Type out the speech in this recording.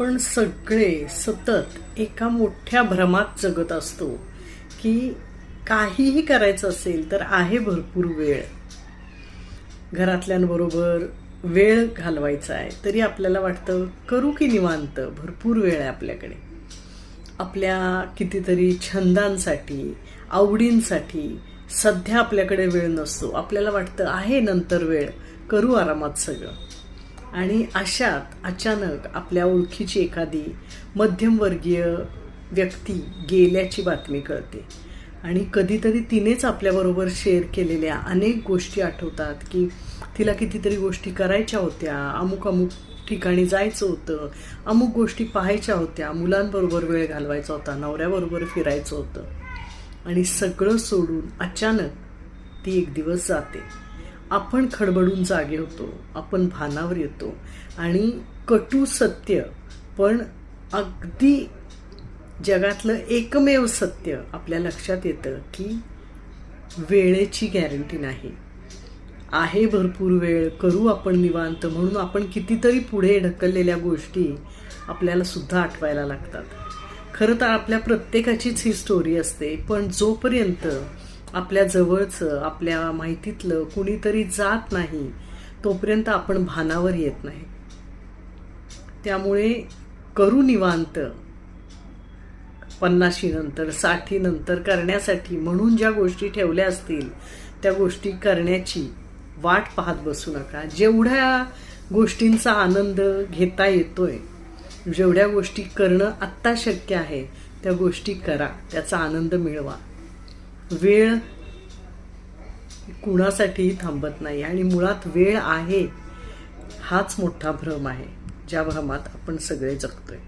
आपण सगळे सतत एका मोठ्या भ्रमात जगत असतो की काहीही करायचं असेल तर आहे भरपूर वेळ. घरातल्यांबरोबर वेळ घालवायचा आहे तरी आपल्याला वाटतं करू की निवांत भरपूर वेळ आहे आपल्याकडे. आपल्या कितीतरी छंदांसाठी आवडींसाठी सध्या आपल्याकडे वेळ नसतो. आपल्याला वाटतं आहे नंतर वेळ करू आरामात सगळं. आणि अशात अचानक आपल्या ओळखीची एखादी मध्यमवर्गीय व्यक्ती गेल्याची बातमी कळते. आणि कधीतरी तिनेच आपल्याबरोबर शेअर केलेल्या अनेक गोष्टी आठवतात की तिला कितीतरी गोष्टी करायच्या होत्या अमुक अमुक ठिकाणी जायचं होतं अमुक गोष्टी पाहायच्या होत्या मुलांबरोबर वेळ घालवायचा होता नवऱ्याबरोबर फिरायचं होतं. आणि सगळं सोडून अचानक ती एक दिवस जाते. आपण खडबडून जागे होतो आपण भानावर येतो आणि कटू सत्य पण अगदी जगातलं एकमेव सत्य आपल्या लक्षात येतं की वेळेची गॅरंटी नाही. आहे भरपूर वेळ करू आपण निवांत म्हणून आपण कितीतरी पुढे ढकललेल्या गोष्टी आपल्याला सुद्धा आठवायला लागतात. खरं तर आपल्या प्रत्येकाचीच ही स्टोरी असते पण जोपर्यंत आपल्या जवळचं आपल्या माहितीतलं कुणीतरी जात नाही तोपर्यंत आपण भानावर येत नाही. त्यामुळे करू निवांत पन्नाशी नंतर साठी नंतर करण्यासाठी म्हणून ज्या गोष्टी ठेवल्या असतील त्या गोष्टी करण्याची वाट पाहत बसू नका. जेवढ्या गोष्टींचा आनंद घेता येतोय जेवढ्या गोष्टी करणं आत्ता शक्य आहे त्या गोष्टी करा त्याचा आनंद मिळवा. वेळ कुणासाठीही थांबत नाही आणि मुळात वेळ आहे हाच मोठा भ्रम आहे ज्या भ्रमात आपण सगळे जगतोय.